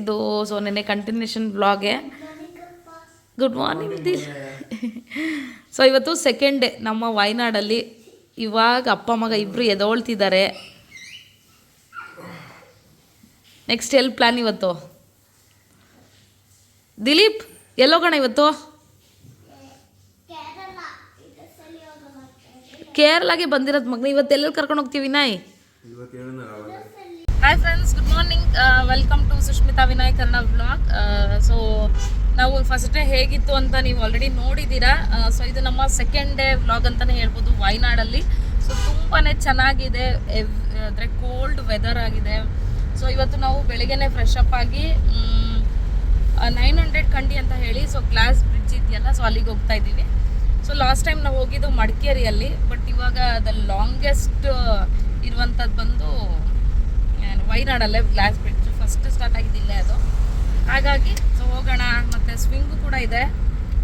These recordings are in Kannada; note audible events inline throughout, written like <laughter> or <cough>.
ಇದು ಸೊ ನೆನ್ನೆ ಕಂಟಿನ್ಯೂಷನ್ ಬ್ಲಾಗೆ ಗುಡ್ ಮಾರ್ನಿಂಗ್ ದಿ ಸೊ ಇವತ್ತು ಸೆಕೆಂಡ್ ಡೇ ನಮ್ಮ ವಾಯ್ನಾಡಲ್ಲಿ ಇವಾಗ ಅಪ್ಪ ಮಗ ಇಬ್ಬರು ಎದೋಳ್ತಿದ್ದಾರೆ. ನೆಕ್ಸ್ಟ್ ಎಲ್ಲಿ ಪ್ಲ್ಯಾನ್ ಇವತ್ತು? ದಿಲೀಪ್ ಎಲ್ಲೋಗೋಣ ಇವತ್ತು? ಕೇರಳಗೆ ಬಂದಿರೋದು ಮಗನ ಇವತ್ತು ಎಲ್ಲೆಲ್ಲಿ ಕರ್ಕೊಂಡು ಹೋಗ್ತೀವಿ ನಾಯಿ? Friends good morning welcome to Sushmita Vinay vlog so ನಾವು ಫಸ್ಟ್ ಡೇ ಹೇಗಿತ್ತು ಅಂತ ನೀವು ಆಲ್ರೆಡಿ ನೋಡಿದ್ದೀರಾ. ಸೊ ಇದು ನಮ್ಮ ಸೆಕೆಂಡ್ ಡೇ ವ್ಲಾಗ್ ಅಂತಲೇ ಹೇಳ್ಬೋದು ವಯನಾಡಲ್ಲಿ. ಸೊ ತುಂಬಾ ಚೆನ್ನಾಗಿದೆ. ಅಂದರೆ ಕೋಲ್ಡ್ ವೆದರ್ ಆಗಿದೆ. ಸೊ ಇವತ್ತು ನಾವು ಬೆಳಿಗ್ಗೆ ಫ್ರೆಶ್ ಅಪ್ ಆಗಿ ನೈನ್ ಹಂಡ್ರೆಡ್ ಕಂಡಿ ಅಂತ ಹೇಳಿ ಸೊ ಗ್ಲಾಸ್ ಬ್ರಿಡ್ಜ್ ಇದೆಯಲ್ಲ ಸೊ ಅಲ್ಲಿಗೆ ಹೋಗ್ತಾ ಇದ್ದೀವಿ. ಸೊ ಲಾಸ್ಟ್ ಟೈಮ್ ನಾವು ಹೋಗಿದ್ದು ಮಡಿಕೇರಿಯಲ್ಲಿ ಬಟ್ ಇವಾಗ ದ ಲಾಂಗೆಸ್ಟ್ ಇರುವಂಥದ್ದು ಬಂದು ವೈನಾಡಲ್ಲೇ ಗ್ಲಾಸ್ ಬ್ರಿಡ್ಜ್ ಫಸ್ಟ್ ಸ್ಟಾರ್ಟ್ ಆಗಿದ್ದಿಲ್ಲ ಅದು. ಹಾಗಾಗಿ ಸೊ ಹೋಗೋಣ ಮತ್ತೆ ಸ್ವಿಂಗು ಕೂಡ ಇದೆ.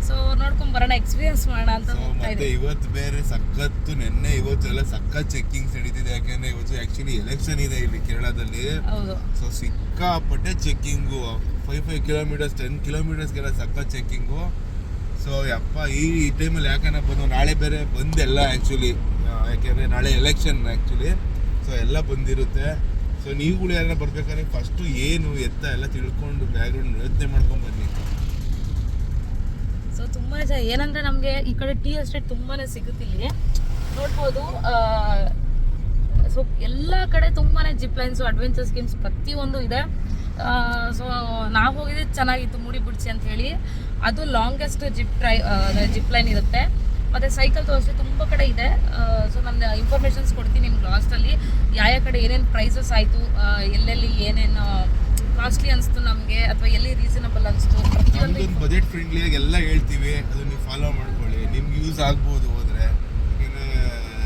ಸೊ ನೋಡ್ಕೊಂಡ್ ಬರೋಣ ಎಕ್ಸ್ಪೀರಿಯನ್ಸ್ ಮಾಡೋಣ ಅಂತ ಮತ್ತೆ ಇವತ್ತು ಬೇರೆ ಸಖತ್ತು ನಿನ್ನೆ ಇವತ್ತು ಎಲ್ಲ ಸಖತ್ ಚೆಕಿಂಗ್ಸ್ ನಡೀತಿದೆ. ಯಾಕೆಂದ್ರೆ ಇವತ್ತು ಆಕ್ಚುಲಿ ಎಲೆಕ್ಷನ್ ಇದೆ ಇಲ್ಲಿ ಕೇರಳದಲ್ಲಿ. ಸೊ ಸಿಕ್ಕಾಪಟ್ಟೆ checking five five kilometres ten ಕಿಲೋಮೀಟರ್ಸ್ಗೆಲ್ಲ ಸಖತ್ ಚೆಕ್ಕಿಂಗು ಸೊ ಯಪ್ಪ ಈ ಟೈಮಲ್ಲಿ ಯಾಕಂದ್ರೆ ಬಂದು ನಾಳೆ ಬೇರೆ ಬಂದೆಲ್ಲ ಆ್ಯಕ್ಚುಲಿ ಯಾಕೆಂದರೆ ನಾಳೆ ಎಲೆಕ್ಷನ್ ಆ್ಯಕ್ಚುಲಿ ಸೊ ಎಲ್ಲ ಬಂದಿರುತ್ತೆ. ಸೊ ನೀವುಗಳು ಯಾರನ್ನ ಬರ್ಬೇಕಾದ್ರೆ ಫಸ್ಟು ಏನು ಎತ್ತ ಎಲ್ಲ ತಿಳ್ಕೊಂಡು ಬ್ಯಾಕ್ಗ್ರೌಂಡ್ ಯೋಚನೆ ಮಾಡ್ಕೊಂಡು ಬನ್ನಿ. ಸೊ ತುಂಬಾ ಜನ ಏನಂದ್ರೆ ನಮಗೆ ಈ ಕಡೆ ಟೀ ಎಸ್ಟೇಟ್ ತುಂಬಾನೇ ಸಿಗುತ್ತೆ ಇಲ್ಲಿ. ನೋಡ್ಬೋದು ಸೊ ಎಲ್ಲ ಕಡೆ ತುಂಬಾನೇ ಜಿಪ್ ಲೈನ್ಸ್ ಅಡ್ವೆಂಚರ್ ಸ್ಕೀಮ್ಸ್ ಪ್ರತಿಯೊಂದು ಇದೆ. ಸೊ ನಾವು ಹೋಗಿದ್ದು ಚೆನ್ನಾಗಿತ್ತು, ಮೂಡಿ ಬಿಡ್ಸಿ ಅಂತ ಹೇಳಿ. ಅದು longest zip try zip line ಇರುತ್ತೆ. ಮತ್ತೆ ಸೈಕಲ್ ತೋರಿಸಿ ತುಂಬ ಕಡೆ ಇದೆ. ಸೊ ನಾನು ಇನ್ಫಾರ್ಮೇಷನ್ಸ್ ಕೊಡ್ತೀನಿ ನಿಮ್ಗೆ ಲಾಸ್ಟಲ್ಲಿ ಯಾವ ಯಾವ ಕಡೆ ಏನೇನು ಪ್ರೈಸಸ್ ಆಯಿತು ಎಲ್ಲೆಲ್ಲಿ ಏನೇನು ಕಾಸ್ಟ್ಲಿ ಅನಿಸ್ತು ನಮಗೆ ಅಥವಾ ಎಲ್ಲಿ ರೀಸನಬಲ್ ಅನಿಸ್ತು? ಪ್ರತಿಯೊಂದು ಬಜೆಟ್ ಫ್ರೆಂಡ್ಲಿಯಾಗಿ ಎಲ್ಲ ಹೇಳ್ತೀವಿ. ಅದನ್ನ ನೀವು ಫಾಲೋ ಮಾಡ್ಕೊಳ್ಳಿ. ನಿಮ್ಗೆ ಯೂಸ್ ಆಗ್ಬೋದು ಹೋದ್ರೆ.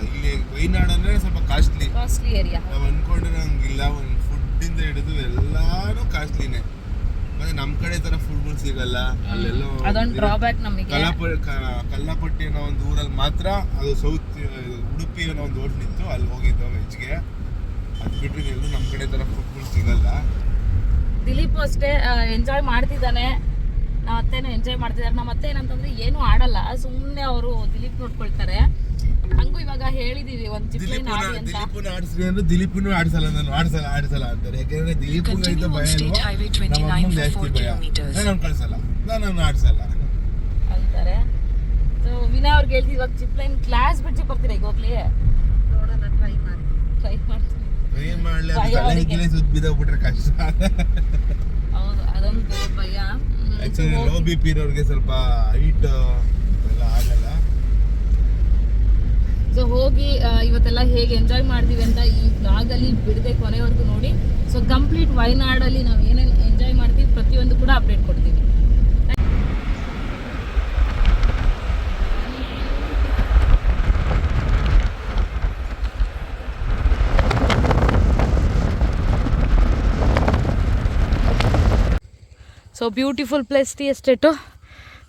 ಇಲ್ಲಿ ವೈನಾಡ್ ಅಂದ್ರೆ ಸ್ವಲ್ಪ ಕಾಸ್ಟ್ಲಿ ಕಾಸ್ಟ್ಲಿ ಏರಿಯಾ ನಾವು ಅನ್ಕೊಂಡ್ರೆ ಹಂಗಿಲ್ಲ ಒಂದು ಫುಡ್ಡಿಂದ ಹಿಡಿದು ಎಲ್ಲಾನು ಕಾಸ್ಟ್ಲಿನೇ ಮತ್ತೆ ನಮ್ ಕಡೆ ತರ ಫುಡ್ಗಳು ಸಿಗಲ್ಲ. ಅಲ್ಲೆಲ್ಲೋ ಅದೊಂದು ಡ್ರಾಬ್ಯಾಕ್ ನಮಗೆ. ಕಲ್ಲಾಪ ಕಲ್ಲಪಟ್ಟಿ ಅನ್ನೋ ಒಂದು ಊರಲ್ಲಿ ಮಾತ್ರ ಅದು ಸೌತ್ ಉಡುಪಿ ಅನ್ನೋ ಒಂದು ಹೋಟ್ಲ್ ಇತ್ತು ಅಲ್ಲಿ ಹೋಗಿದ್ದು ವೆಜ್ಗೆ ಅದು ಬಿಟ್ಟರೆ ಎಲ್ಲೂ ನಮ್ಮ ಕಡೆ ತರ ಫುಡ್ಗಳು ಸಿಗಲ್ಲ. ದಿಲೀಪ್ ಅಷ್ಟೇ ಎಂಜಾಯ್ ಮಾಡ್ತಿದ್ದಾನೆ. ನಮ್ಮ ಅತ್ತೆನೂ ಎಂಜಾಯ್ ಮಾಡ್ತಿದ್ದಾರೆ. ನಮ್ಮ ಅತ್ತೆ ಏನಂತಂದ್ರೆ ಏನು ಆಡಲ್ಲ. ಸುಮ್ಮನೆ ಅವರು ದಿಲೀಪ್ ನೋಡ್ಕೊಳ್ತಾರೆ. ಹಂಗೂ ಇವಾಗ ಹೇಳಿದೀವಿ ಒಂದು ಚಿಪ್ ಲೈನ್ ದಿಲೀಪನ ಆಡಿ ಅಂತ. ದಿಲೀಪನ ಆಡಿಸ್ರಿ ಅಂದ್ರೆ ದಿಲೀಪನು ಆಡಿಸಲ್ಲ ನಾನು ಆಡಿಸಲ್ಲ ಆಡಿಸಲ್ಲ ಅಂತಾರೆ. ಯಾಕೆಂದ್ರೆ ದಿಲೀಪ್ ಇದ್ದ ಭಯ ನಮ್ಮ ಅಮ್ಮಂಗೆ ಜಾಸ್ತಿ ಭಯ. ನಾನು ಕಳ್ಸಲ್ಲ. ನಾನು ಆಡಿಸಲ್ಲ. ಅಂತಾರೆ. ಸೊ ವಿನಯ್ ಅವ್ರಿಗೆ ಹೇಳ್ತೀವಿ ಇವಾಗ ಚಿಪ್ ಲೈನ್ ಕ್ಲಾಸ್ ಬಿಟ್ಟು ಬರ್ತೀರಾ ಈಗ ಹೋಗ್ಲಿ ನೋಡೋಣ ಟ್ರೈ ಮಾಡಿ ಟ್ರೈ ಮಾಡ್ತೀನಿ. ಏನ್ ಮಾಡ್ಲಿ ಅದು ಭಯ ತಲೆ ಅವ್ರಿಗೆ. ಗಿಲೆ ಸುತ್ತ ಬಿದ್ದೋಗ್ಬಿಟ್ರೆ ಕಷ್ಟ. ಹೌದು ಅದೊಂದು ಭಯ. ಆಕ್ಚುಲಿ ಲೋ ಬಿ ಪಿ ಇರೋರಿಗೆ ಸ್ವಲ್ಪ ಹೈಟ್ ಎಲ್ಲ ಆಗಲ್ಲ ಸೊ ಹೋಗಿ ಇವತ್ತೆಲ್ಲ ಹೇಗೆ ಎಂಜಾಯ್ ಮಾಡ್ತೀವಿ ಅಂತ ಈ ಬ್ಲಾಗಲ್ಲಿ ಬಿಡದೆ ಕೊನೆವರೆಗೂ ನೋಡಿ. ಸೊ ಕಂಪ್ಲೀಟ್ ವಯನಾಡಲ್ಲಿ ನಾವು ಏನೇನು ಎಂಜಾಯ್ ಮಾಡ್ತೀವಿ ಪ್ರತಿಯೊಂದು ಕೂಡ ಅಪ್ಡೇಟ್ ಕೊಡ್ತೀವಿ. So beautiful place tea estate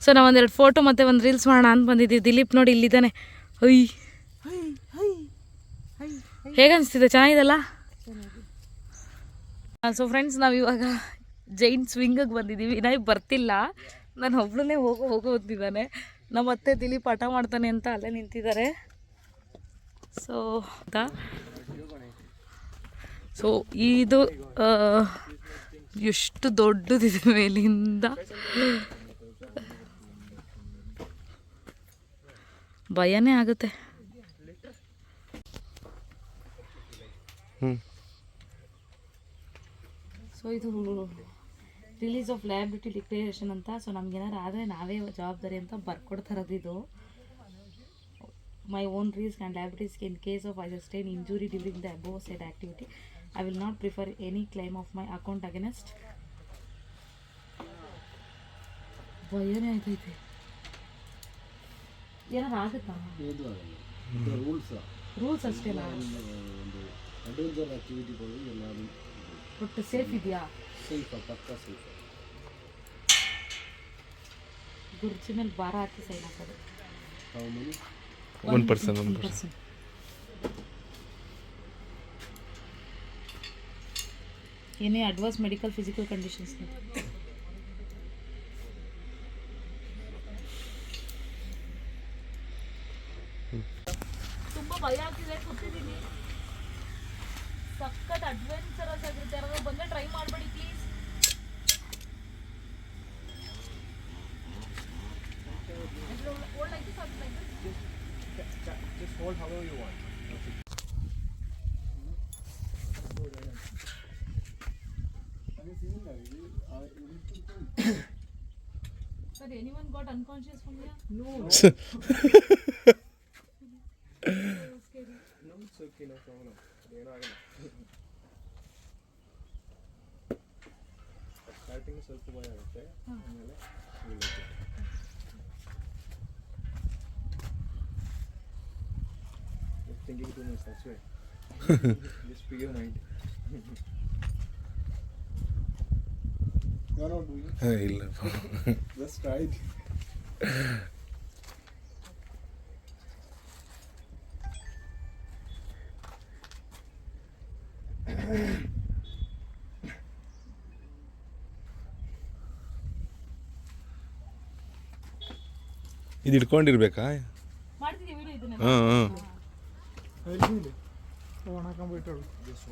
so ನಾವು ಒಂದೆರಡು ಫೋಟೋ ಮತ್ತು ಒಂದು ರೀಲ್ಸ್ ಮಾಡೋಣ ಅಂತ ಬಂದಿದ್ದೀವಿ. ದಿಲೀಪ್ ನೋಡಿ ಇಲ್ಲಿದ್ದಾನೆ. ಅಯ್ಯ. ಹೇಗೆ ಅನಿಸ್ತಿದೆ ಚೆನ್ನಾಗಿದೆಲ್ಲ ಸೊ ಫ್ರೆಂಡ್ಸ್ ನಾವು ಇವಾಗ ಜೈನ್ ಸ್ವಿಂಗಿಗೆ ಬಂದಿದ್ದೀವಿ ನಾವು ಬರ್ತಿಲ್ಲ. ನಾನು ಒಬ್ಬಳನ್ನೇ ಹೋಗೋ ಹೋಗೋ ನಮ್ಮ ಅತ್ತೆ ದಿಲೀಪ್ ಪಾಠ ಮಾಡ್ತಾನೆ ಅಂತ ಅಲ್ಲೇ ನಿಂತಿದ್ದಾರೆ. ಸೊ ಸೊ ಇದು ಎಷ್ಟು ದೊಡ್ಡದಿದೆ ಮೇಲಿಂದ. ಭಯನೇ ಆಗುತ್ತೆ. ಸೊ ಇದು ರಿಲೀಸ್ ಆಫ್ ಲಯಬಿಲಿಟಿ ಡಿಕ್ಲೇರೇಷನ್ ಅಂತ. ಸೊ ನಮ್ಗೇನಾರು ಆದರೆ ನಾವೇ ಜವಾಬ್ದಾರಿ ಅಂತ ಬರ್ಕೊಡ್ತಾರದು ಇದು. My own risk and liabilities in case of I sustain injury during the above side activity I will not prefer any claim of my account against ಭಯನೇ ಆಯ್ತೈತೆ. ಏನಾರು ಆಗುತ್ತಾ? ರೂಲ್ಸ್ ರೂಲ್ಸ್ ಅಷ್ಟೇನಾ ಅಡ್ವೆಂಚರ್ ಆಕ್ಟಿವಿಟಿಗಳು ಎಲ್ಲ ಒಟ್ಟು ಸೇಫ್ ಇದೆಯಾ? ಸೇಫ ಪಕ್ಕ ಸೇಫ್ ಗುರ್ಜಿ ಮೇಲೆ ಭಾರ ಹಾಕಿ ಸೈನ್ ಹಾಕೋದು. ಒನ್ ಪರ್ಸನ್ ಒನ್ ಪರ್ಸೆಂಟ್ ಏನೇ advance medical physical conditions conscious from here? No. no. so scary. No, it's okay. No problem. Starting ಸ್ವಲ್ಪ ಭಯ ಆಗುತ್ತೆ ಆಮೇಲೆ thinking too much that's way this P your mind you are not doing ಇಲ್ಲ ಜಸ್ಟ್ ಟ್ರೈ ಇದು ಹಿಡ್ಕೊಂಡಿರ್ಬೇಕಾ ಹಾಂ ಹಾಂ ഓണാക്കാൻ പോയിട്ടുള്ളൂ. ജസ്റ്റ്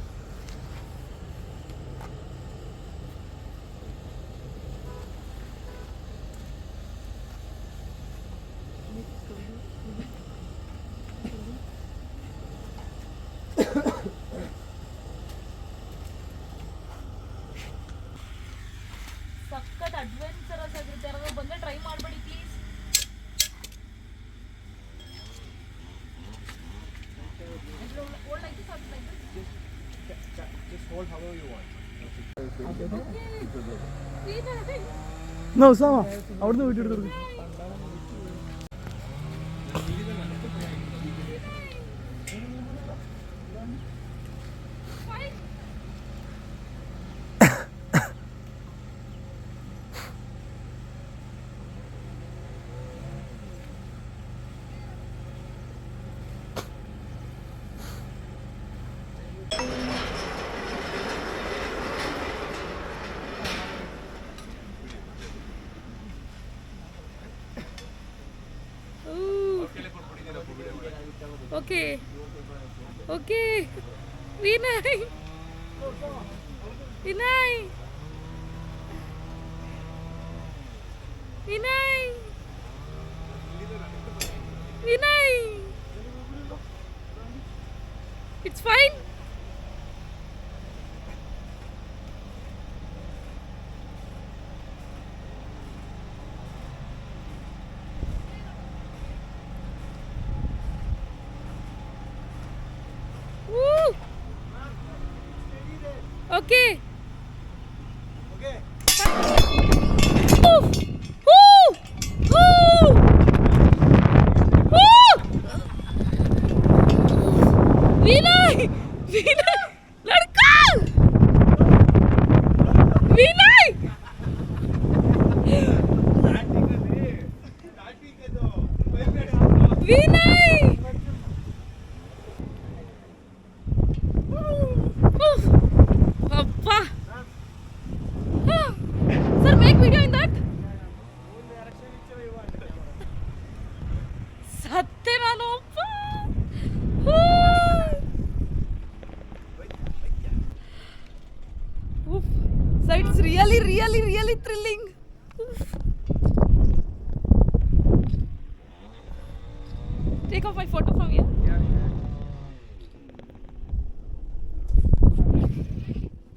നോ ഉസാമ അവിടുന്ന് വീട്ടിൽ എടുത്തു Okay. Okay. Vinay. Vinay. Vinay. Vinay. It's fine. Okay Vinay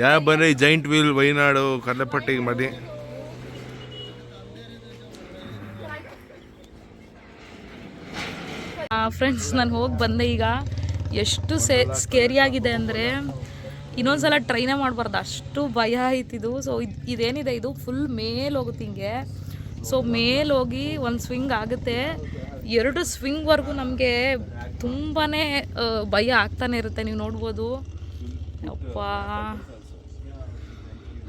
yeah ಈ ಜೈಂಟ್ ವೀಲ್ ವೈನಾಡು, ಕಲ್ಲಪಟ್ಟಿ ಮದಿ. ಫ್ರೆಂಡ್ಸ್ ನಾನು ಹೋಗಿ ಬಂದೆ ಈಗ. ಎಷ್ಟು ಸೇ ಸ್ಕೇರಿಯಾಗಿದೆ ಅಂದರೆ ಅಂದರೆ, ಇನ್ನೊಂದ್ಸಲ ಟ್ರೈನೇ ಮಾಡಬಾರ್ದು. ಅಷ್ಟು ಭಯ ಆಯ್ತಿದು ಸೊ ಇದು, ಇದೇನಿದೆ, ಇದು ಫುಲ್ ಮೇಲೆ ಹೋಗುತ್ತೆ ಹಿಂಗೆ. ಸೊ ಮೇಲೆ ಹೋಗಿ ಒಂದು ಸ್ವಿಂಗ್ ಆಗುತ್ತೆ. ಎರಡು ಸ್ವಿಂಗ್ವರೆಗೂ ನಮಗೆ ತುಂಬಾ ಭಯ ಆಗ್ತಾನೆ ಇರುತ್ತೆ. ನೀವು ನೋಡ್ಬೋದು. ಅಪ್ಪ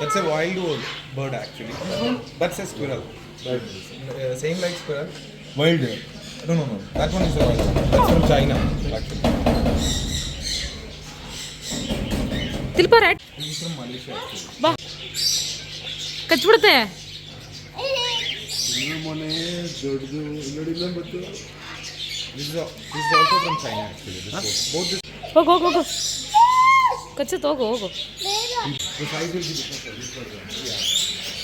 That's a wild old bird actually. That's a squirrel. Uh, same like squirrel. Wild. No, no, no. That one is a wild one. That's from China actually. ತಿಲ್ಪ rat This is from Malaysia actually. ಬಾ ಕಚ್ಬಿಡುತ್ತೆ ಮೊನ್ನೆ ದೊಡ್ಡದು ನೋಡಿ ಇಲ್ಲ ಮತ್ತು This is, a, this is also from China actually. This both, both this, ಹೋಗು ಹೋಗು ಹೋಗು ಕಚ್ಚುತ್ತೆ ಹೋಗು. ಹೋಗು.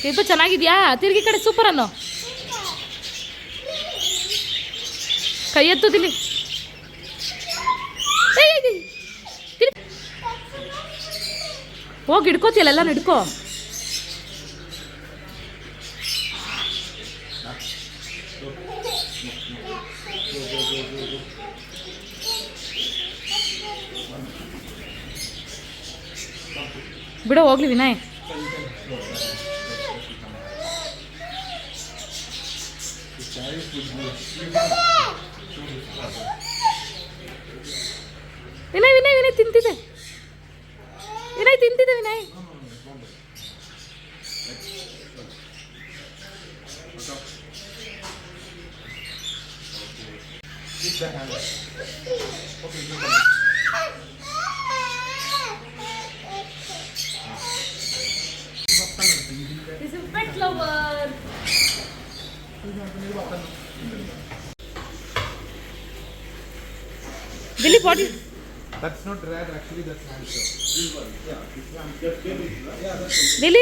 ತಿಲ್ಪ ಚೆನ್ನಾಗಿದ್ಯಾ? ತಿರುಗಿ ಕಡೆ ಸೂಪರ್ ಅನ್ನೋ. ಕೈ ಎತ್ತು ತಿಳಿ ಹೋಗಿ ಹಿಡ್ಕೋತಿಯಲ್ಲ ಎಲ್ಲ ಹಿಡ್ಕೋ. ಬಿಡೋ ಹೋಗ್ಲಿ ವಿನಯ್ ವಿನಯ್ ವಿನಯ್ ವಿನಯ್ ತಿಂತಿದೆ Vinay ತಿಂತಿದೆ Vinay This Dilly is... That's not rare, actually, that's hamster. ಬಾ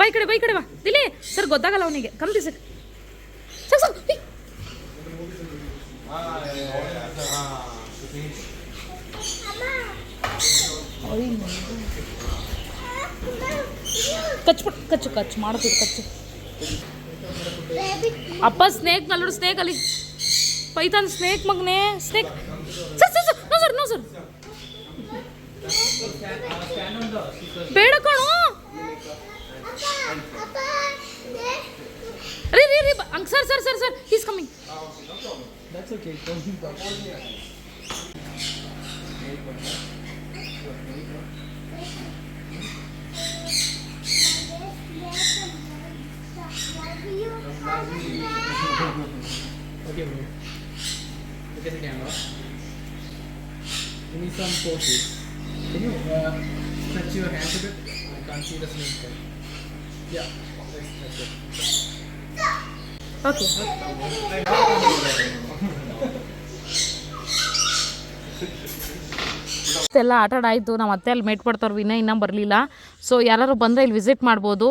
ಬೈ ಕಡೆ ಬೈ ಕಡೆ ಬಾ. ದಿಲಿ ಸರ್ ಗೊತ್ತಾಗಲ್ಲ ಅವನಿಗೆ. ಕಮ್ತಿ ಸರ್. ಸರ್. ಕಚ್ಬಿಟ್ಟು ಕಚ್ಚು ಕಚ್ಚು ಮಾಡ್ತೀವಿ ಕಚ್ಚು. ಅಪ್ಪ ಸ್ನೇಕ್ ನಲ್ಲೋಡು ಸ್ನೇಕ್ ಅಲ್ಲಿ. ಪೈತಾನ್ ಸ್ನೇಕ್ ಮಗನೇ snake sir sir sir no sir no sir ಬೇಡ ಕಣೋ ರೀ ರೀ ರೀ ಅಂಕ್ sir sir sir sir is coming Okay, bro. At the camera. Give me some poses. Can you uh, stretch your hands a bit? I can't see the snake. Yeah, that's, that's it. Okay ಎಲ್ಲ ಆಟ ಆಡಾಯಿತು ನಮ್ಮ ಅತ್ತೆ ಅಲ್ಲಿ ಮೇಟ್ ಕೊಡ್ತಾವ್ರು ವಿನಯ್ ಇನ್ನೂ ಬರಲಿಲ್ಲ ಸೊ ಯಾರು ಬಂದರೆ ಇಲ್ಲಿ ವಿಸಿಟ್ ಮಾಡ್ಬೋದು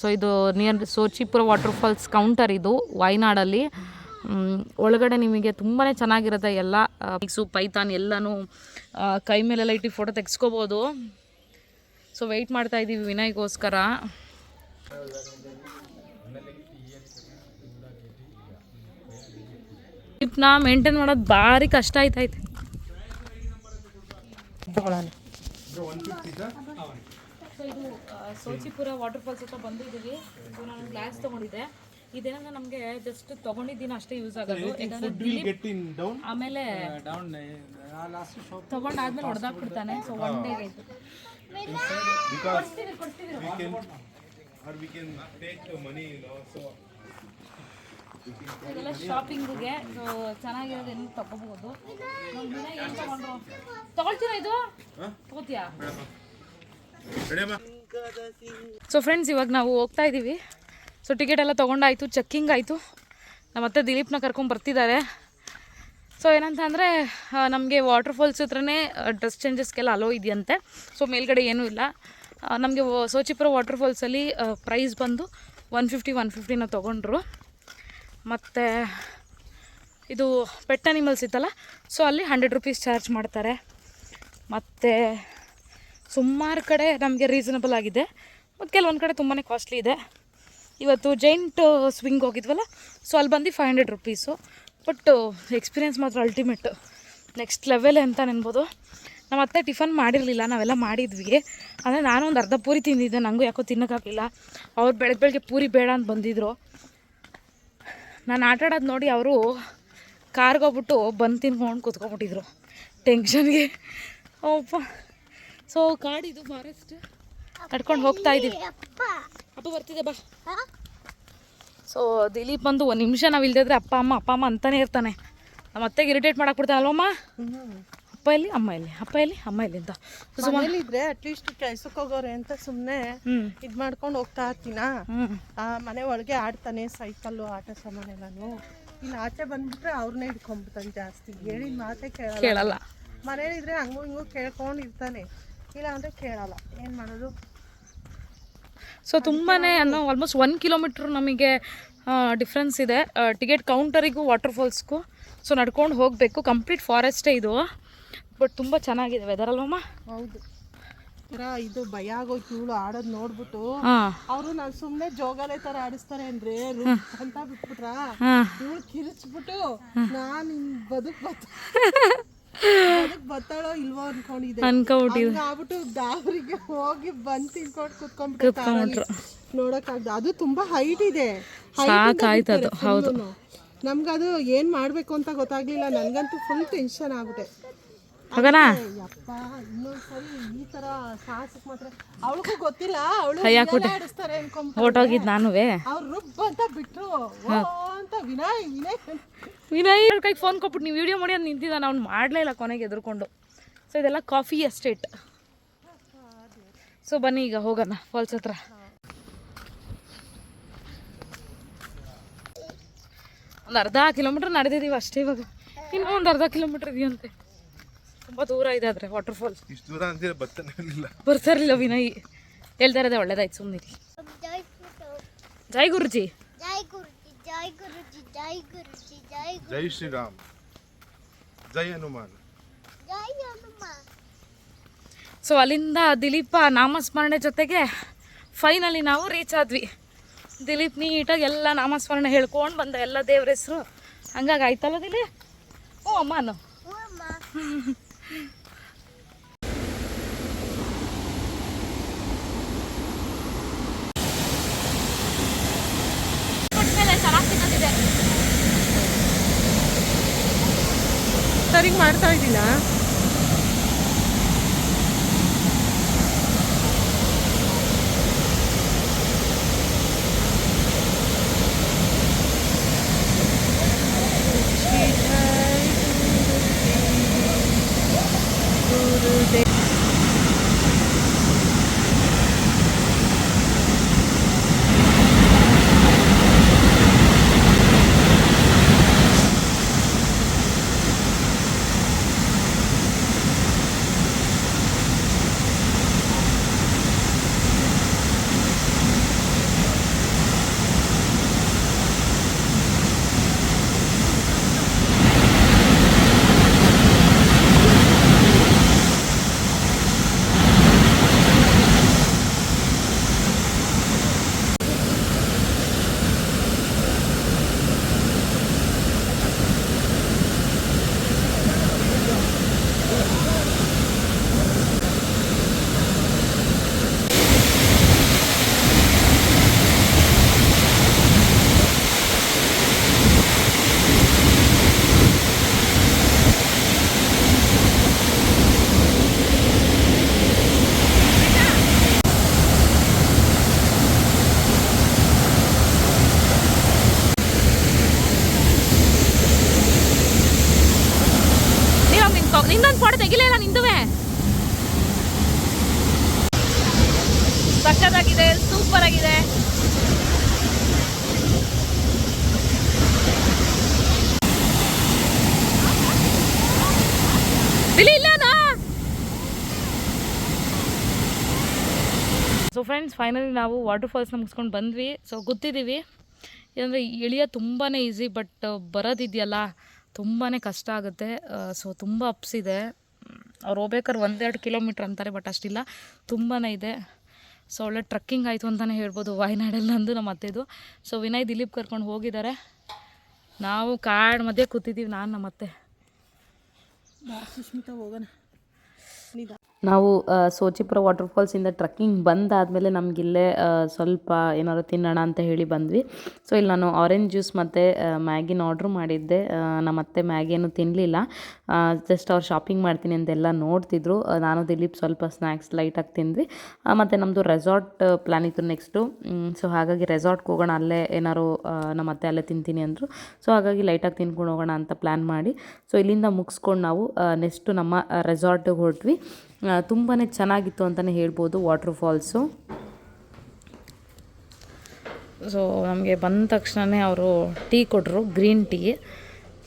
ಸೊ ಇದು near Soochipara water falls counter ಇದು ವಾಯ್ನಾಡಲ್ಲಿ ಒಳಗಡೆ ನಿಮಗೆ ತುಂಬಾ ಚೆನ್ನಾಗಿರುತ್ತೆ ಎಲ್ಲ ಮಿಕ್ಸು ಪೈಥಾನ್ ಎಲ್ಲನೂ ಕೈ ಮೇಲೆಲ್ಲ ಇಟ್ಟು ಫೋಟೋ ತೆಗೆಸ್ಕೋಬೋದು. ಸೊ ವೆಯ್ಟ್ ಮಾಡ್ತಾ ಇದ್ದೀವಿ ವಿನಯ್ಗೋಸ್ಕರ. ಟ್ರಿಪ್ನ ಮೇಂಟೈನ್ ಮಾಡೋದು ಭಾರಿ ಕಷ್ಟ ಸೊ ಇದು ಸೋಚಿಪುರ ವಾಟರ್ ಫಾಲ್ಸ್ ಹತ್ರ ಬಂದಿದ್ದೀವಿ. ಸೊ ನಾನು ಗ್ಲಾಸ್ ತೊಗೊಂಡಿದ್ದೆ. ಇದೇನಂದ್ರೆ ನಮಗೆ ಜಸ್ಟ್ ತಗೊಂಡಿದ್ದೀನಿ ಅಷ್ಟೇ ಯೂಸ್ ಆಗೋದು. ಆಮೇಲೆ ತಗೊಂಡಾದ್ಮೇಲೆ ಹೊಡೆದಾಕ್ಬಿಡ್ತಾನೆ. ಸೊ ಒನ್ ಡೇ ಆಯ್ತು. ಇದೆಲ್ಲ ಶಾಪಿಂಗಿಗೆ ಸೊ ಚೆನ್ನಾಗಿರೋದು ಏನು ತಗೋಬಹುದು ದಿನ ಏನು ತಗೊಂಡ್ರು? ತಗೊಳ್ತೀರಾ ಇದು? ತಗೋತೀಯಾ? ಸೊ ಫ್ರೆಂಡ್ಸ್ ಇವಾಗ ನಾವು ಹೋಗ್ತಾ ಇದ್ದೀವಿ ಸೊ ಟಿಕೆಟ್ ಎಲ್ಲ ತೊಗೊಂಡಾಯ್ತು ಚೆಕ್ಕಿಂಗ್ ಆಯಿತು. ನಮ್ಮ ಅತ್ತೆ ದಿಲೀಪ್ನ ಕರ್ಕೊಂಡು ಬರ್ತಿದ್ದಾರೆ. ಸೊ ಏನಂತ ಅಂದರೆ ನಮಗೆ ವಾಟರ್ ಫಾಲ್ಸ್ ಹತ್ರನೇ ಡ್ರೆಸ್ ಚೇಂಜಸ್ಗೆಲ್ಲ ಅಲೋ ಇದೆಯಂತೆ. ಸೊ ಮೇಲ್ಗಡೆ ಏನೂ ಇಲ್ಲ. ನಮಗೆ ಸೋಚಿಪುರ ವಾಟರ್ ಫಾಲ್ಸಲ್ಲಿ ಪ್ರೈಸ್ ಬಂದು ಒನ್ ಫಿಫ್ಟಿ ಒನ್ ಫಿಫ್ಟಿನ ತೊಗೊಂಡ್ರು. ಮತ್ತು, ಇದು ಪೆಟ್ ಅನಿಮಲ್ಸ್ ಇತ್ತಲ್ಲ ಸೊ ಅಲ್ಲಿ ಹಂಡ್ರೆಡ್ ರುಪೀಸ್ ಚಾರ್ಜ್ ಮಾಡ್ತಾರೆ. ಮತ್ತು, ಸುಮಾರು ಕಡೆ ನಮಗೆ ರೀಸನಬಲ್ ಆಗಿದೆ. ಮತ್ತು ಕೆಲವೊಂದು ಕಡೆ ತುಂಬಾ ಕಾಸ್ಟ್ಲಿ ಇದೆ. ಇವತ್ತು ಜೈಂಟ್ ಸ್ವಿಂಗ್ ಹೋಗಿದ್ವಲ್ಲ ಸೊ ಅಲ್ಲಿ ಬಂದು five hundred rupees but experience ಮಾತ್ರ ಅಲ್ಟಿಮೇಟ್ ನೆಕ್ಸ್ಟ್ ಲೆವೆಲ್ ಅಂತ ಅನ್ಬೋದು. ನಮ್ಮ ಅತ್ತೆ ಟಿಫನ್ ಮಾಡಿರಲಿಲ್ಲ, ನಾವೆಲ್ಲ ಮಾಡಿದ್ವಿ. ಅಂದರೆ ನಾನು ಒಂದು ಅರ್ಧ ಪೂರಿ ತಿಂದಿದ್ದೆ ನನಗೂ ಯಾಕೋ ತಿನ್ನೋಕ್ಕಾಗಲಿಲ್ಲ ಅವ್ರು ಬೆಳಗ್ಗೆ ಬೆಳಗ್ಗೆ ಪೂರಿ ಬೇಡ ಅಂತ ಬಂದಿದ್ದರು ನಾನು ಆಟ ಆಡೋದು ನೋಡಿ ಅವರು ಕಾರ್ಗೆ ಹೋಗ್ಬಿಟ್ಟು ಬಂದು ತಿನ್ಕೊಂಡು ಕೂತ್ಕೊಂಡ್ಬಿಟ್ಟಿದ್ರು. ಟೆನ್ಷನ್ಗೆ ಓಪ್ಪ ಸೊ ಕಾಡಿದು ಫಾರೆಸ್ಟ್ ನಡ್ಕೊಂಡು ಹೋಗ್ತಾ ಇದ್ದೀವಿ ಅಪ್ಪ ಬರ್ತಿದೆ ಬಾ. ಸೊ ದಿಲೀಪ್ ಬಂದು ಒಂದು ನಿಮಿಷ ನಾವು ಇಲ್ದಿದ್ರೆ ಅಪ್ಪ ಅಮ್ಮ ಅಪ್ಪ ಅಮ್ಮ ಅಂತಾನೆ ಇರ್ತಾನೆ. ನಮ್ಮ ಅತ್ತೆಗೆ ಇರಿಟೇಟ್ ಮಾಡಕ್ಕೆ ಬಿಡ್ತಾನೆ ಅಲ್ವಮ್ಮ? ಅಪ್ಪ ಇಲ್ಲಿ ಅಮ್ಮ ಇಲ್ಲಿ ಅಪ್ಪ ಇಲ್ಲಿ ಅಮ್ಮ ಇಲ್ಲಿ ಅಂತ ಸುಮ್ಮನೆ ಇದ್ರೆ ಅಟ್ಲೀಸ್ಟ್ ಕೆಲ್ಸಕ್ಕೆ ಹೋಗೋರೆ ಅಂತ ಸುಮ್ಮನೆ ಇದು ಮಾಡ್ಕೊಂಡು ಹೋಗ್ತಾ ಇರ್ತೀನ? ಆ ಮನೆ ಒಳಗೆ ಆಡ್ತಾನೆ ಸೈಕಲ್ಲು ಆಟ ಸಾಮಾನೆಲ್ಲಾನು. ಇನ್ನು ಆಚೆ ಬಂದ್ಬಿಟ್ರೆ ಅವ್ರನ್ನೇ ಹಿಡ್ಕೊಂಡ್ಬಿಡ್ತಾನೆ ಜಾಸ್ತಿ. ಹೇಳಿದ ಮಾತೇ ಕೇಳಲ್ಲ. ಕೇಳಲ್ಲ. ಮನೇಲಿದ್ರೆ ಹಂಗೂ ಹಿಂಗೂ ಕೇಳ್ಕೊಂಡು ಇರ್ತಾನೆ. ಇಲ್ಲ ಅಂದ್ರೆ ಕೇಳಲ್ಲ. ಏನ್ ಮಾಡೋದು? ಸೊ ತುಂಬಾ ಅನ್ನೋ ಆಲ್ಮೋಸ್ಟ್ ಒನ್ ಕಿಲೋಮೀಟ್ರ್ ನಮಗೆ ಡಿಫ್ರೆನ್ಸ್ ಇದೆ. ಟಿಕೆಟ್ ಕೌಂಟರಿಗೂ ವಾಟರ್ ಫಾಲ್ಸ್ಗೂ ಸೊ ನಡ್ಕೊಂಡು ಹೋಗಬೇಕು. ಕಂಪ್ಲೀಟ್ ಫಾರೆಸ್ಟೇ ಇದು. ಬಟ್ ತುಂಬ ಚೆನ್ನಾಗಿದೆ ವೆದರ್ ಅಲ್ವಮ್ಮ ಹೌದು. ಇದು ಭಯ ಆಗೋಯ್ತು ಇವಳು ಆಡೋದ್ ನೋಡ್ಬಿಟ್ಟು ಅವರು ನಾನು ಸುಮ್ನೆ ಜೋಗಾಲೆ ತರ ಆಡಿಸ್ತಾರೆ ಅಂದ್ರೆ ಅಂತ ಬಿಟ್ಬಿಟ್ರ? ಇವಳು ಕಿರಿಚ್ಬಿಟ್ಟು ನಾನು ಬದುಕ್ಬೋದು <laughs> ಬತ್ತಾಳೋ ಇಲ್ವೋ ಅನ್ಕೊಂಡಿದ್ದೆ. ಅನ್ಕೊಬಿಟ್ಟಿದ್ದು ಆಗ್ಬಿಟ್ಟು ದಾವರಿಗೆ ಹೋಗಿ ಬಂದು ತಿನ್ಕೊಂಡು ಕುತ್ಕೊಂಡ್ಬಿಟ್ಟು ನೋಡಕ್ಕಾಗ್ದು ಅದು ತುಂಬಾ ಹೈಟ್ ಇದೆ. ಸಾಕಾಯ್ತು ಅದು, ಹೌದು. ನಮ್ಗದು ಏನ್ ಮಾಡ್ಬೇಕು ಅಂತ ಗೊತ್ತಾಗ್ಲಿಲ್ಲ. ನನ್ಗಂತೂ ಫುಲ್ ಟೆನ್ಷನ್ ಆಗ್ಬಿಟ್ಟೆ. ಹೋಗೋಣ ನಾನು ಅಂತ ಬಿಟ್ರು. ಓ ಅಂತ ವಿನಯ್ ಕೈ ಅವ್ರ ಕೈಗೆ ಫೋನ್ ಕೊಟ್ಬಿಟ್ಟು ನೀವು ವಿಡಿಯೋ ಮಾಡಿ ಅಂತ ನಿಂತಿದ್ದಾನೆ ಅವ್ನು ಮಾಡಲೇ ಇಲ್ಲ ಕೊನೆಗೆ ಎದುರ್ಕೊಂಡು. ಸೊ ಇದೆಲ್ಲ ಕಾಫಿ ಎಸ್ಟೇಟ್ ಸೊ ಬನ್ನಿ ಈಗ ಹೋಗೋಣ ಫಾಲ್ಸ್ ಹತ್ರ. ಒಂದು ಅರ್ಧ ಕಿಲೋಮೀಟ್ರ್ ನಡೆದಿದ್ದೀವಿ ಅಷ್ಟೇ ಇವಾಗ. ಇನ್ನೂ ಒಂದು ಅರ್ಧ ಕಿಲೋಮೀಟ್ರ್ ಇದೆಯಂತೆ. ತುಂಬ ದೂರ ಇದೆ ಆದರೆ ವಾಟರ್ ಫಾಲ್ಸ್ ಇಷ್ಟು ದೂರ ಅಂತೀರ ಬರ್ತಾನೆ ಇರಲಿಲ್ಲ. ಬರ್ತಾರಿಲ್ಲ ವಿನಯ್. ಹೇಳ್ತಾ ಇರೋದೇ ಒಳ್ಳೇದಾಯ್ತು ಸುಮ್ಮನಿರಿ ಜೈ ಗುರುಜಿ. ಜೈ ಗುರುಜಿ ಜೈ ಗುರುಜಿ ಜೈ ಗುರುಜಿ ಜೈ ಗುರು ಜೈ ಶ್ರೀರಾಮ್. ಜೈ ಹನುಮಾನ್. ಸೊ ಅಲ್ಲಿಂದ ದಿಲೀಪ ನಾಮಸ್ಮರಣೆ ಜೊತೆಗೆ ಫೈನಲಿ ನಾವು ರೀಚ್ ಆದ್ವಿ. ದಿಲೀಪ್ ನೀಟಾಗಿ ಎಲ್ಲ ನಾಮಸ್ಮರಣೆ ಹೇಳ್ಕೊಂಡು ಬಂದ ಎಲ್ಲ ದೇವ್ರ ಹೆಸರು. ಹಂಗಾಗಿ ಆಯ್ತಲ್ಲ ದಿಲಿ ಓ ಹ್ಞೂ ಅಮ್ಮ. <laughs> ಸರಿ ಮಾಡ್ತಾ ಇದ್ದೀನ? ಸೂಪರ್ ಆಗಿದೆ ಸೊ ಫ್ರೆಂಡ್ಸ್ ಫೈನಲಿ ನಾವು ವಾಟರ್ ಫಾಲ್ಸ್ನ ಮುಗಿಸ್ಕೊಂಡು ಬಂದ್ವಿ. ಸೊ ಗೊತ್ತಿದ್ದೀವಿ. ಏನಂದರೆ ಇಳಿಯ ತುಂಬಾ ಈಸಿ ಬಟ್ ಬರೋದಿದೆಯಲ್ಲ. ತುಂಬಾ ಕಷ್ಟ ಆಗುತ್ತೆ. ಸೊ ತುಂಬ ಅಪ್ಸ್ ಇದೆ. ಅವ್ರು ಹೋಗ್ಬೇಕಾದ್ರೆ ಒಂದೆರಡು ಕಿಲೋಮೀಟ್ರ್ ಅಂತಾರೆ ಬಟ್ ಅಷ್ಟಿಲ್ಲ. ತುಂಬಾ ಇದೆ. ಸೊ ಒಳ್ಳೆ ಟ್ರಕ್ಕಿಂಗ್ ಆಯಿತು ಅಂತಲೇ ಹೇಳ್ಬೋದು. ವಾಯ್ನಾಡಲ್ಲಿ ನಂದು ನಮ್ಮ ಅತ್ತೆದು. ಸೊ ವಿನಯ್ ದಿಲೀಪ್ ಕರ್ಕೊಂಡು ಹೋಗಿದ್ದಾರೆ. ನಾವು ಕಾಡ್ ಮಧ್ಯೆ ಕೂತಿದ್ದೀವಿ, ನಾನು ನಮ್ಮ ಅತ್ತೆ ಸುಸ್ಮಿತಾ ಹೋಗೋಣ. ನಾವು ಸೋಚಿಪುರ ವಾಟರ್ ಫಾಲ್ಸಿಂದ ಟ್ರಕ್ಕಿಂಗ್ ಬಂದಾದಮೇಲೆ ನಮಗಿಲ್ಲೇ ಸ್ವಲ್ಪ ಏನಾದ್ರು ತಿನ್ನೋಣ ಅಂತ ಹೇಳಿ ಬಂದ್ವಿ. ಸೊ, ಇಲ್ಲಿ ನಾನು ಆರೆಂಜ್ ಜ್ಯೂಸ್ ಮತ್ತು ಮ್ಯಾಗಿನ ಆರ್ಡ್ರ್ ಮಾಡಿದ್ದೆ. ನಮ್ಮ ಅತ್ತೆ ಮ್ಯಾಗಿ ಏನು ತಿನ್ನಲಿಲ್ಲ ಜಸ್ಟ್ ಅವ್ರು ಶಾಪಿಂಗ್ ಮಾಡ್ತೀನಿ ಅಂತೆಲ್ಲ ನೋಡ್ತಿದ್ರು. ನಾನು ದಿಲೀಪ್ ಸ್ವಲ್ಪ ಸ್ನ್ಯಾಕ್ಸ್ ಲೈಟಾಗಿ ತಿಂದ್ವಿ. ಮತ್ತು ನಮ್ಮದು ರೆಸಾರ್ಟ್ ಪ್ಲ್ಯಾನ್ ಇತ್ತು ನೆಕ್ಸ್ಟು ಸೊ ಹಾಗಾಗಿ ರೆಸಾರ್ಟ್ಗೆ ಹೋಗೋಣ, ಅಲ್ಲೇ ಏನಾರು ನಮ್ಮ ಅತ್ತೆ ಅಲ್ಲೇ ತಿಂತೀನಿ ಅಂದರು. ಸೊ ಹಾಗಾಗಿ ಲೈಟಾಗಿ ತಿನ್ಕೊಂಡು ಹೋಗೋಣ ಅಂತ ಪ್ಲ್ಯಾನ್ ಮಾಡಿ. ಸೊ ಇಲ್ಲಿಂದ ಮುಗಿಸ್ಕೊಂಡು ನಾವು ನೆಕ್ಸ್ಟು ನಮ್ಮ ರೆಸಾರ್ಟಿಗೆ ಹೊರಟ್ವಿ. ತುಂಬಾ ಚೆನ್ನಾಗಿತ್ತು ಅಂತಲೇ ಹೇಳ್ಬೋದು ವಾಟ್ರ್ ಫಾಲ್ಸು ಸೊ ನಮಗೆ ಬಂದ ತಕ್ಷಣವೇ ಅವರು ಟೀ ಕೊಟ್ಟರು ಗ್ರೀನ್ ಟೀ.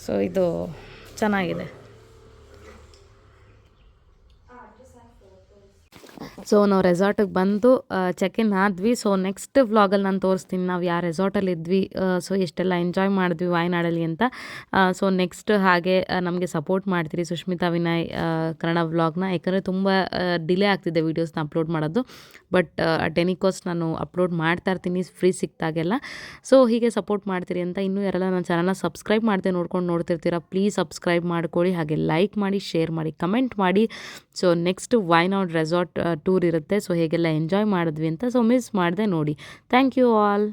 ಸೊ ಇದು ಚೆನ್ನಾಗಿದೆ. ಸೊ ನಾವು ರೆಸಾರ್ಟಿಗೆ ಬಂದು ಚೆಕ್ ಇನ್ ಆದ್ವಿ. ಸೊ ನೆಕ್ಸ್ಟ್ ವ್ಲಾಗಲ್ಲಿ ನಾನು ತೋರಿಸ್ತೀನಿ. ನಾವು ಯಾವ ರೆಸಾರ್ಟಲ್ಲಿ ಇದ್ವಿ ಸೊ ಎಷ್ಟೆಲ್ಲ ಎಂಜಾಯ್ ಮಾಡಿದ್ವಿ ವಾಯ್ನಾಡಲ್ಲಿ ಅಂತ. ಸೊ ನೆಕ್ಸ್ಟ್ ಹಾಗೆ ನಮಗೆ ಸಪೋರ್ಟ್ ಮಾಡ್ತೀರಿ ಸುಷ್ಮಿತಾ ವಿನಯ್ ಕನ್ನಡ ವ್ಲಾಗ್ನ ಯಾಕಂದರೆ ತುಂಬ ಡಿಲೇ ಆಗ್ತಿದೆ ವೀಡಿಯೋಸ್ನ ಅಪ್ಲೋಡ್ ಮಾಡೋದು. ಬಟ್ ಎನಿ ಕಾಸ್ಟ್ ನಾನು ಅಪ್ಲೋಡ್ ಮಾಡ್ತಾ ಇರ್ತೀನಿ ಫ್ರೀ ಸಿಕ್ತಾಗೆಲ್ಲ ಸೊ ಹೀಗೆ ಸಪೋರ್ಟ್ ಮಾಡ್ತೀರಿ ಅಂತ ಇನ್ನೂ ಯಾರೆಲ್ಲ ನನ್ನ ಚಾನಲ್ನ ಸಬ್ಸ್ಕ್ರೈಬ್ ಮಾಡ್ದೆ ನೋಡ್ಕೊಂಡು ನೋಡ್ತಿರ್ತೀರ ಪ್ಲೀಸ್ ಸಬ್ಸ್ಕ್ರೈಬ್ ಮಾಡ್ಕೊಳ್ಳಿ, ಹಾಗೆ ಲೈಕ್ ಮಾಡಿ ಶೇರ್ ಮಾಡಿ ಕಮೆಂಟ್ ಮಾಡಿ. So next Wayanad resort tour ಇರುತ್ತೆ. ಸೊ ಹೇಗೆಲ್ಲ ಎಂಜಾಯ್ ಮಾಡಿದ್ವಿ ಅಂತ ಸೊ ಮಿಸ್ ಮಾಡಿದೆ ನೋಡಿ. Thank you all